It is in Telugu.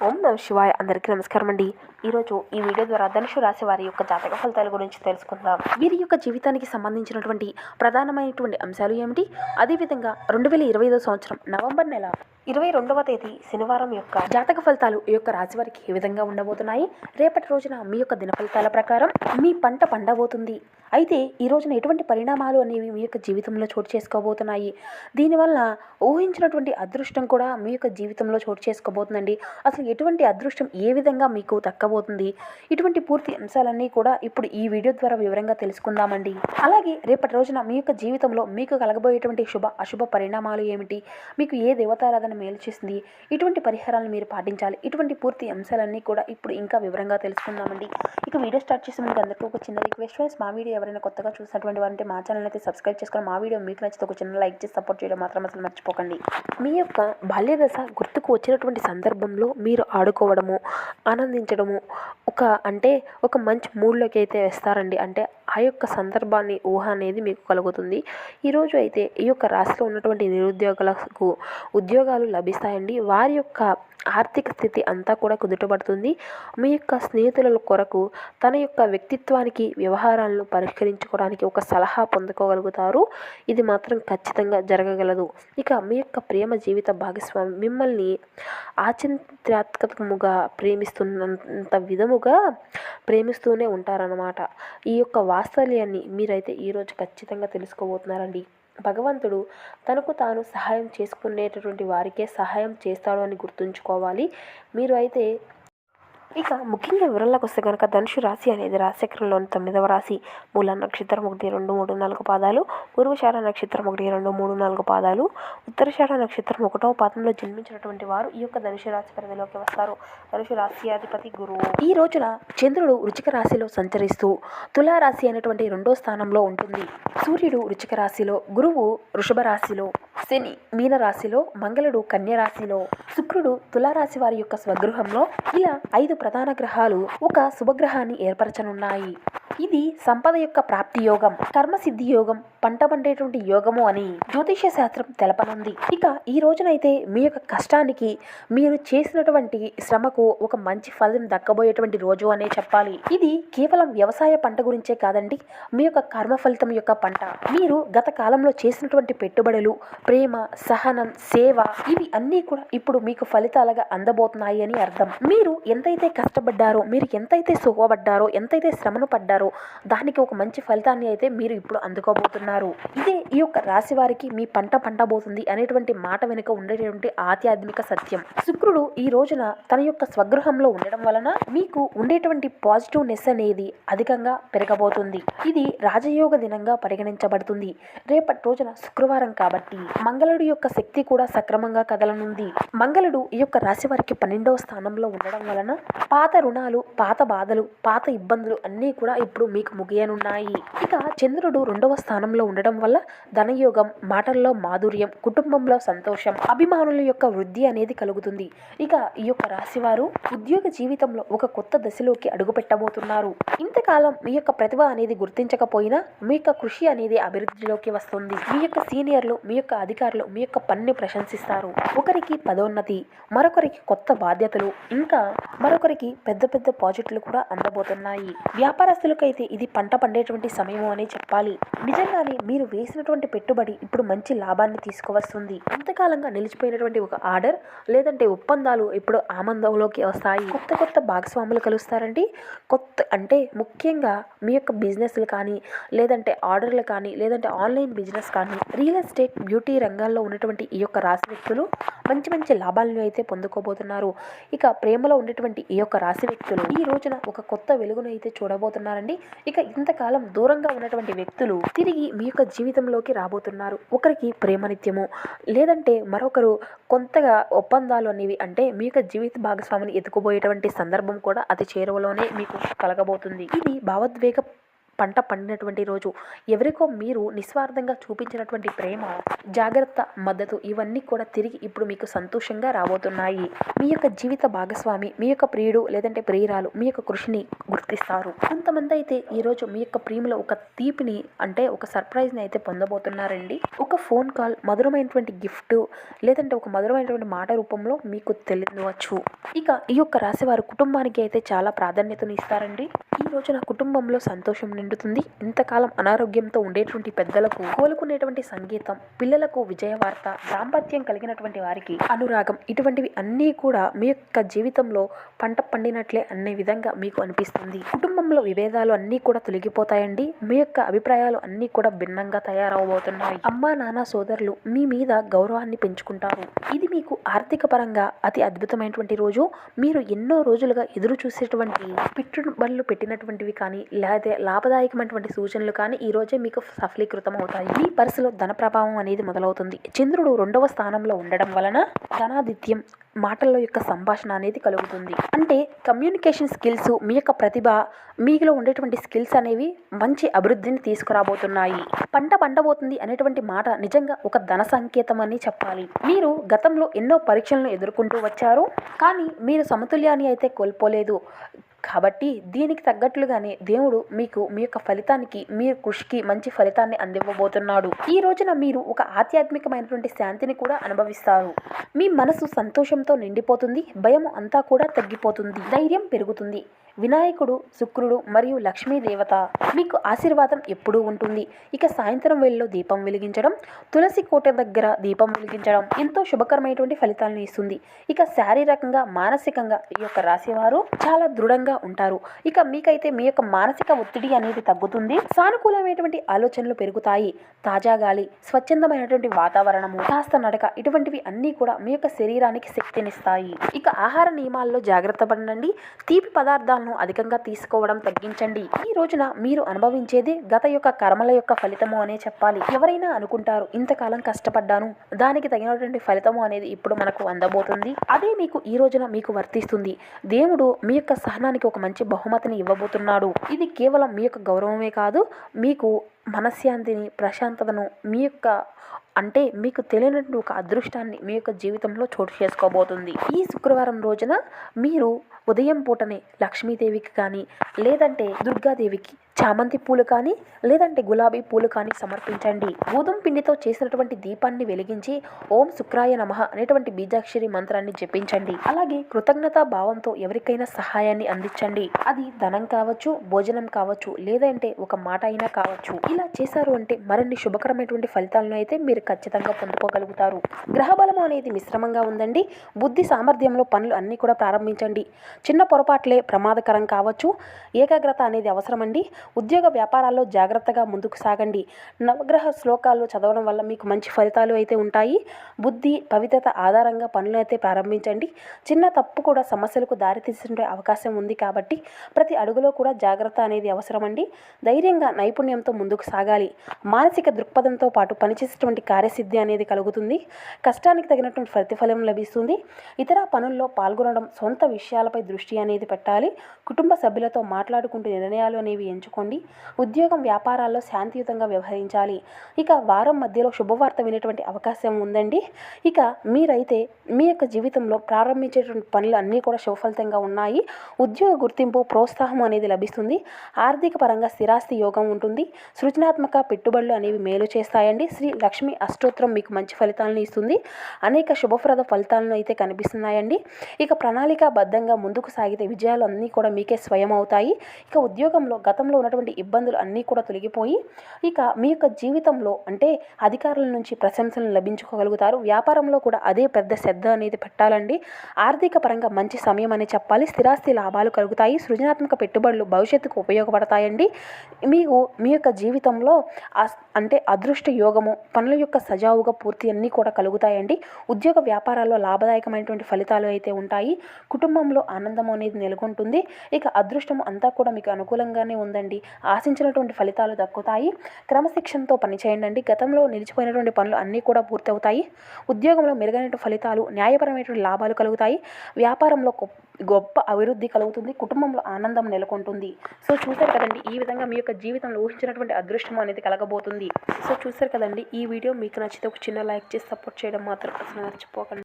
ఓం నమ శివాయ. అందరికీ నమస్కారం అండి. ఈరోజు ఈ వీడియో ద్వారా ధనుషు రాశి వారి యొక్క జాతక ఫలితాల గురించి తెలుసుకుందాం. వీరి యొక్క జీవితానికి సంబంధించినటువంటి ప్రధానమైనటువంటి అంశాలు ఏమిటి? అదేవిధంగా రెండు వేల ఇరవై ఐదో సంవత్సరం నవంబర్ నెల ఇరవై రెండవ తేదీ శనివారం యొక్క జాతక ఫలితాలు ఈ యొక్క రాశి వారికి ఏ విధంగా ఉండబోతున్నాయి? రేపటి రోజున మీ యొక్క దిన ఫలితాల ప్రకారం మీ పంట పండబోతుంది. అయితే ఈ రోజున ఎటువంటి పరిణామాలు అనేవి మీ యొక్క జీవితంలో చోటు చేసుకోబోతున్నాయి? దీనివల్ల ఊహించినటువంటి అదృష్టం కూడా మీ యొక్క జీవితంలో చోటు చేసుకోబోతుందండి. అసలు ఎటువంటి అదృష్టం ఏ విధంగా మీకు దక్కబోతుంది? ఇటువంటి పూర్తి అంశాలన్నీ కూడా ఇప్పుడు ఈ వీడియో ద్వారా వివరంగా తెలుసుకుందామండి. అలాగే రేపటి రోజున మీ యొక్క జీవితంలో మీకు కలగబోయేటువంటి శుభ అశుభ పరిణామాలు ఏమిటి? మీకు ఏ దేవతారాధన మేలు చేసింది? ఇటువంటి పరిహారాలను మీరు పాటించాలి. ఇటువంటి పూర్తి అంశాలన్నీ కూడా ఇప్పుడు ఇంకా వివరంగా తెలుసుకుందామండి. ఇక వీడియో స్టార్ట్ చేసే ముందుకు అందరికీ ఒక చిన్న రిక్వెస్ట్ ఫ్రెండ్స్. మా వీడియో ఎవరైనా కొత్తగా చూసినటువంటి వారంటే మా ఛానల్ అయితే సబ్స్క్రైబ్ చేసుకుని మా వీడియో మీకు నచ్చితే ఒక చిన్న లైక్ చేసి సపోర్ట్ చేయడం మాత్రం అసలు మర్చిపోకండి. మీ యొక్క బాల్యదశ గుర్తుకు వచ్చినటువంటి సందర్భంలో మీ మీరు ఆడుకోవడము ఆనందించడము ఒక అంటే ఒక మంచి మూడ్లోకి అయితే వేస్తారండి. అంటే ఆ యొక్క సందర్భాన్ని ఊహ అనేది మీకు కలుగుతుంది. ఈరోజు అయితే ఈ యొక్క రాశిలో ఉన్నటువంటి నిరుద్యోగులకు ఉద్యోగాలు లభిస్తాయండి. వారి యొక్క ఆర్థిక స్థితి అంతా కూడా కుదుటపడుతుంది. మీ యొక్క స్నేహితుల కొరకు తన యొక్క వ్యక్తిత్వానికి వ్యవహారాలను పరిష్కరించుకోవడానికి ఒక సలహా పొందుకోగలుగుతారు. ఇది మాత్రం ఖచ్చితంగా జరగగలదు. ఇక మీ యొక్క ప్రేమ జీవిత భాగస్వామి మిమ్మల్ని ఆచింత్యాత్మకముగా ప్రేమిస్తున్నంత విధము ఎక్కువగా ప్రేమిస్తూనే ఉంటారన్నమాట. ఈ యొక్క వాత్సల్యాన్ని మీరైతే ఈరోజు ఖచ్చితంగా తెలుసుకోబోతున్నారండి. భగవంతుడు తనకు తాను సహాయం చేసుకునేటటువంటి వారికే సహాయం చేస్తాడు అని గుర్తుంచుకోవాలి. మీరు అయితే ఇక ముఖ్యంగా వివరాలకు వస్తే కనుక ధనుషు రాశి అనేది రాశిచక్రంలోని తొమ్మిదవ రాశి. మూల నక్షత్రం ఒకటి రెండు మూడు నాలుగు పాదాలు పూర్వషాఢ నక్షత్రం ఒకటి రెండు మూడు నాలుగు పాదాలు ఉత్తరషాఢ నక్షత్రం ఒకటవ పాదంలో జన్మించినటువంటి వారు ఈ యొక్క ధనుషు రాశి పరిధిలోకి వస్తారు. ధనుషు రాశి అధిపతి గురువు. ఈ రోజున చంద్రుడు వృచిక రాశిలో సంచరిస్తూ తులారాశి అనేటువంటి రెండో స్థానంలో ఉంటుంది. సూర్యుడు వృచిక రాశిలో గురువు వృషభ రాశిలో. శని మీన రాశిలో మంగళుడు కన్య రాశిలో శుక్రుడు తులారాశి వారి యొక్క స్వగృహంలో ఇలా ఐదు ప్రధాన గ్రహాలు ఒక శుభగ్రహాన్ని ఏర్పరచనున్నాయి. ఇది సంపద యొక్క ప్రాప్తి యోగం కర్మసిద్ధి యోగం పంట పండేటువంటి యోగము అని జ్యోతిష శాస్త్రం తెలపనుంది. ఇక ఈ రోజునైతే మీ యొక్క కష్టానికి మీరు చేసినటువంటి శ్రమకు ఒక మంచి ఫలితం దక్కబోయేటువంటి రోజు అనే చెప్పాలి. ఇది కేవలం వ్యవసాయ పంట గురించే కాదండి మీ యొక్క కర్మ ఫలితం యొక్క పంట. మీరు గత కాలంలో చేసినటువంటి పెట్టుబడులు ప్రేమ సహనం సేవ ఇవి అన్నీ కూడా ఇప్పుడు మీకు ఫలితాలుగా అందబోతున్నాయి అని అర్థం. మీరు ఎంతైతే కష్టపడ్డారో మీరు ఎంతైతే సుఖపడ్డారో ఎంతైతే శ్రమను పడ్డారో దానికి ఒక మంచి ఫలితాన్ని అయితే మీరు ఇప్పుడు అందుకోబోతున్నారు. ఇదే ఈ యొక్క రాశి వారికి మీ పంట పండబోతుంది అనేటువంటి మాట వెనుక ఉండేటువంటి ఆధ్యాత్మిక సత్యం. శుక్రుడు ఈ రోజున తన యొక్క స్వగృహంలో ఉండడం వలన మీకు ఉండేటువంటి పాజిటివ్నెస్ అనేది అధికంగా పెరగబోతుంది. ఇది రాజయోగ దినంగా పరిగణించబడుతుంది. రేపటి రోజున శుక్రవారం కాబట్టి మంగళుడి యొక్క శక్తి కూడా సక్రమంగా కదలనుంది. మంగళుడు ఈ యొక్క రాశి వారికి పన్నెండవ స్థానంలో ఉండడం వలన పాత రుణాలు పాత బాధలు పాత ఇబ్బందులు అన్నీ కూడా ఇప్పుడు మీకు ముగియనున్నాయి. ఇక చంద్రుడు రెండవ స్థానంలో ఉండడం వల్ల ధనయోగం మాటల్లో మాధుర్యం కుటుంబంలో సంతోషం అభిమానుల యొక్క వృద్ధి అనేది కలుగుతుంది. ఇక ఈ యొక్క రాశివారు ఉద్యోగ జీవితంలో ఒక కొత్త దశలోకి అడుగుపెట్టబోతున్నారు. ఇంతకాలం మీ యొక్క ప్రతిభ అనేది గుర్తించకపోయినా మీ యొక్క కృషి అనేది అభివృద్ధిలోకి వస్తుంది. మీ యొక్క సీనియర్లు మీ యొక్క అధికారులు మీ యొక్క పనిని ప్రశంసిస్తారు. ఒకరికి పదోన్నతి మరొకరికి కొత్త బాధ్యతలు ఇంకా మరొకరికి పెద్ద పెద్ద ప్రాజెక్టులు కూడా అందబోతున్నాయి. వ్యాపారస్తులకైతే ఇది పంట పండేటువంటి సమయం అని చెప్పాలి. నిజంగానే మీరు వేసినటువంటి పెట్టుబడి ఇప్పుడు మంచి లాభాన్ని తీసుకువస్తుంది కొంతకాలంగా నిలిచిపోయినటువంటి ఒక ఆర్డర్ లేదంటే ఒప్పందాలు ఇప్పుడు ఆనందంలోకి వస్తాయి. కొత్త కొత్త భాగస్వాములు కలుస్తారండి. కొత్త అంటే ముఖ్యంగా మీ యొక్క బిజినెస్లు కానీ లేదంటే ఆర్డర్లు కానీ లేదంటే ఆన్లైన్ బిజినెస్ కానీ రియల్ ఎస్టేట్ బ్యూటీ రంగాల్లో ఉన్నటువంటి ఈ యొక్క రాశి వ్యక్తులు మంచి మంచి లాభాలను అయితే పొందుకోబోతున్నారు. ఇక ప్రేమలో ఉన్నటువంటి ఈ యొక్క రాశి వ్యక్తులు ఈ రోజున ఒక కొత్త వెలుగును అయితే చూడబోతున్నారండి. ఇక ఇంతకాలం దూరంగా ఉన్నటువంటి వ్యక్తులు తిరిగి మీ యొక్క జీవితంలోకి రాబోతున్నారు. ఒకరికి ప్రేమనిత్యము లేదంటే మరొకరు కొంతగా ఒప్పందాలు అనేవి అంటే మీ యొక్క జీవిత భాగస్వామిని ఎత్తుకుపోయేటువంటి సందర్భం కూడా అతి చేరువలోనే మీకు కలగబోతుంది. ఇది భావోద్వేగ పంట పండినటువంటి రోజు. ఎవరికో మీరు నిస్వార్థంగా చూపించినటువంటి ప్రేమ జాగ్రత్త మద్దతు ఇవన్నీ కూడా తిరిగి ఇప్పుడు మీకు సంతోషంగా రాబోతున్నాయి. మీ యొక్క జీవిత భాగస్వామి మీ యొక్క ప్రియుడు లేదంటే ప్రియురాలు మీ యొక్క కృషిని గుర్తిస్తారు. కొంతమంది అయితే ఈరోజు మీ యొక్క ప్రేమలో ఒక తీపిని అంటే ఒక సర్ప్రైజ్ని అయితే పొందబోతున్నారండి. ఒక ఫోన్ కాల్ మధురమైనటువంటి గిఫ్ట్ లేదంటే ఒక మధురమైనటువంటి మాట రూపంలో మీకు తెలియవచ్చు. ఇక ఈ యొక్క రాశి వారు కుటుంబానికి అయితే చాలా ప్రాధాన్యతను ఇస్తారండి. ఈ రోజున కుటుంబంలో సంతోషం నిండుతుంది ఇంతకాలం అనారోగ్యంతో ఉండేటువంటి పెద్దలకు కోలుకునేటువంటి సంగీతం పిల్లలకు విజయవార్త దాంపత్యం కలిగినటువంటి వారికి అనురాగం ఇటువంటివి అన్నీ కూడా మీ యొక్క జీవితంలో పంట పండినట్లే అనే విధంగా మీకు అనిపిస్తుంది. కుటుంబంలో విభేదాలు అన్నీ కూడా తొలగిపోతాయండి. మీ యొక్క అభిప్రాయాలు అన్నీ కూడా భిన్నంగా తయారవబోతున్నాయి అమ్మా నాన్న సోదరులు మీ మీద గౌరవాన్ని పెంచుకుంటారు. ఇది మీకు ఆర్థిక పరంగా అతి అద్భుతమైనటువంటి రోజు. మీరు ఎన్నో రోజులుగా ఎదురు చూసేటువంటి పెట్టుబడులు పెట్టినటువంటివి కానీ లేదా లాభదాయకమైనటువంటి సూచనలు కానీ ఈ రోజే మీకు సఫలీకృతం అవుతాయి. మీ పరిస్థితిలో ధన ప్రభావం అనేది మొదలవుతుంది. చంద్రుడు రెండవ స్థానంలో ఉండడం వలన ధనాదిత్యం మాటల యొక్క సంభాషణ అనేది కలుగుతుంది. అంటే కమ్యూనికేషన్ స్కిల్స్ మీ యొక్క ప్రతిభ మీలో ఉండేటువంటి స్కిల్స్ అనేవి మంచి అభివృద్ధిని తీసుకురాబోతున్నాయి. పంట పండబోతుంది అనేటువంటి మాట నిజంగా ఒక ధన సంకేతం అని చెప్పాలి. మీరు గతంలో ఎన్నో పరీక్షలను ఎదుర్కొంటూ వచ్చారు. కానీ మీరు సమతుల్యాన్ని అయితే కోల్పోలేదు. కాబట్టి దీనికి తగ్గట్లుగానే దేవుడు మీకు మీ యొక్క ఫలితానికి మీ కృషికి మంచి ఫలితాన్ని అందివ్వబోతున్నాడు. ఈ రోజున మీరు ఒక ఆధ్యాత్మికమైనటువంటి శాంతిని కూడా అనుభవిస్తారు. మీ మనసు సంతోషంతో నిండిపోతుంది భయం అంతా కూడా తగ్గిపోతుంది ధైర్యం పెరుగుతుంది. వినాయకుడు శుక్రుడు మరియు లక్ష్మీ దేవత మీకు ఆశీర్వాదం ఎప్పుడూ ఉంటుంది. ఇక సాయంత్రం వేళలో దీపం వెలిగించడం తులసి కోట దగ్గర దీపం వెలిగించడం ఎంతో శుభకరమైనటువంటి ఫలితాలను ఇస్తుంది. ఇక శారీరకంగా మానసికంగా ఈ యొక్క రాశివారు చాలా దృఢంగా ఉంటారు. ఇక మీకైతే మీ యొక్క మానసిక ఒత్తిడి అనేది తగ్గుతుంది. సానుకూలమైనటువంటి ఆలోచనలు పెరుగుతాయి. తాజా గాలి స్వచ్ఛందమైనటువంటి వాతావరణము కాస్త నడక ఇటువంటివి అన్నీ కూడా మీ యొక్క శరీరానికి శక్తినిస్తాయి. ఇక ఆహార నియమాల్లో జాగ్రత్త పడండి. తీపి పదార్థాలను అధికంగా తీసుకోవడం తగ్గించండి. ఈ రోజున మీరు అనుభవించేది గత యొక్క కర్మల యొక్క ఫలితము అనే చెప్పాలి. ఎవరైనా అనుకుంటారు ఇంతకాలం కష్టపడ్డాను. దానికి తగినటువంటి ఫలితము అనేది ఇప్పుడు మనకు అందబోతుంది. అదే మీకు ఈ రోజున మీకు వర్తిస్తుంది. దేవుడు మీ యొక్క సహనానికి ఒక మంచి బహుమతిని ఇవ్వబోతున్నాడు. ఇది కేవలం మీ యొక్క గౌరవమే కాదు మీకు మనశ్శాంతిని ప్రశాంతతను మీ యొక్క అంటే మీకు తెలియనటువంటి ఒక అదృష్టాన్ని మీ యొక్క జీవితంలో చోటు చేసుకోబోతుంది. ఈ శుక్రవారం రోజున మీరు ఉదయం పూటనే లక్ష్మీదేవికి కానీ లేదంటే దుర్గాదేవికి చామంతి పూలు కానీ లేదంటే గులాబీ పూలు కానీ సమర్పించండి. గోధుమ పిండితో చేసినటువంటి దీపాన్ని వెలిగించి ఓం శుక్రాయ నమః అనేటువంటి బీజాక్షరి మంత్రాన్ని జపించండి. అలాగే కృతజ్ఞతా భావంతో ఎవరికైనా సహాయాన్ని అందించండి. అది ధనం కావచ్చు భోజనం కావచ్చు లేదంటే ఒక మాట అయినా కావచ్చు. ఇలా చేశారు అంటే మరిన్ని శుభకరమైనటువంటి ఫలితాలను అయితే మీరు ఖచ్చితంగా పొందుకోగలుగుతారు. గ్రహబలం అనేది మిశ్రమంగా ఉందండి. బుద్ధి సామర్థ్యంలో పనులు అన్నీ కూడా ప్రారంభించండి. చిన్న పొరపాట్లే ప్రమాదకరం కావచ్చు. ఏకాగ్రత అనేది అవసరమండి. ఉద్యోగ వ్యాపారాల్లో జాగ్రత్తగా ముందుకు సాగండి. నవగ్రహ శ్లోకాలు చదవడం వల్ల మీకు మంచి ఫలితాలు అయితే ఉంటాయి. బుద్ధి పవిత్రత ఆధారంగా పనులు అయితే ప్రారంభించండి. చిన్న తప్పు కూడా సమస్యలకు దారితీసే అవకాశం ఉంది కాబట్టి ప్రతి అడుగులో కూడా జాగ్రత్త అనేది అవసరమండి. ధైర్యంగా నైపుణ్యంతో ముందుకు సాగాలి. మానసిక దృక్పథంతో పాటు పనిచేసేటువంటి కార్యసిద్ధి అనేది కలుగుతుంది. కష్టానికి తగినటువంటి ప్రతిఫలం లభిస్తుంది. ఇతర పనుల్లో పాల్గొనడం సొంత విషయాలపై దృష్టి అనేది పెట్టాలి. కుటుంబ సభ్యులతో మాట్లాడుకుంటూ నిర్ణయాలు అనేవి ఎంచుకోండి ఉద్యోగం వ్యాపారాల్లో శాంతియుతంగా వ్యవహరించాలి. ఇక వారం మధ్యలో శుభవార్త వినేటువంటి అవకాశం ఉందండి. ఇక మీరైతే మీ యొక్క జీవితంలో ప్రారంభించేటువంటి పనులు అన్నీ కూడా శుభఫలితంగా ఉన్నాయి. ఉద్యోగ గుర్తింపు ప్రోత్సాహం అనేది లభిస్తుంది. ఆర్థిక పరంగా స్థిరాస్తి యోగం ఉంటుంది. సృజనాత్మక పెట్టుబడులు అనేవి మేలు చేస్తాయండి. శ్రీ లక్ష్మి అష్టోత్తరం మీకు మంచి ఫలితాలను ఇస్తుంది. అనేక శుభప్రద ఫలితాలను అయితే కనిపిస్తున్నాయండి. ఇక ప్రణాళికాబద్ధంగా ముందుకు సాగితే విజయాలు అన్నీ కూడా మీకే స్వయం అవుతాయి. ఇక ఉద్యోగంలో గతంలో ఉన్నటువంటి ఇబ్బందులు అన్నీ కూడా తొలగిపోయి ఇక మీ యొక్క జీవితంలో అంటే అధికారుల నుంచి ప్రశంసలను లభించుకోగలుగుతారు. వ్యాపారంలో కూడా అదే పెద్ద శ్రద్ధ అనేది పెట్టాలండి. ఆర్థిక పరంగా మంచి సమయం అని చెప్పాలి. స్థిరాస్తి లాభాలు కలుగుతాయి. సృజనాత్మక పెట్టుబడులు భవిష్యత్తుకు ఉపయోగపడతాయండి. మీకు మీ యొక్క జీవితంలో అంటే అదృష్ట యోగము పనుల యొక్క సజావుగా పూర్తి అన్నీ కూడా కలుగుతాయండి. ఉద్యోగ వ్యాపారాల్లో లాభదాయకమైనటువంటి ఫలితాలు అయితే ఉంటాయి. కుటుంబంలో ఆనందం అనేది నెలకొంటుంది. ఇక అదృష్టం అంతా కూడా మీకు అనుకూలంగానే ఉందండి. చేయండి. ఆశించినటువంటి ఫలితాలు దక్కుతాయి. క్రమశిక్షణతో పనిచేయండి గతంలో నిలిచిపోయినటువంటి పనులు అన్నీ కూడా పూర్తవుతాయి. ఉద్యోగంలో మెరుగైన ఫలితాలు న్యాయపరమైనటువంటి లాభాలు కలుగుతాయి. వ్యాపారంలో గొప్ప గొప్ప అభివృద్ధి కలుగుతుంది. కుటుంబంలో ఆనందం నెలకొంటుంది. సో చూశారు కదండి ఈ విధంగా మీ యొక్క జీవితంలో ఊహించినటువంటి అదృష్టం అనేది కలగబోతుంది. సో చూశారు కదండి ఈ వీడియో మీకు నచ్చితే ఒక చిన్న లైక్ చేసి సపోర్ట్ చేయడం మాత్రం అసలు మర్చిపోకండి.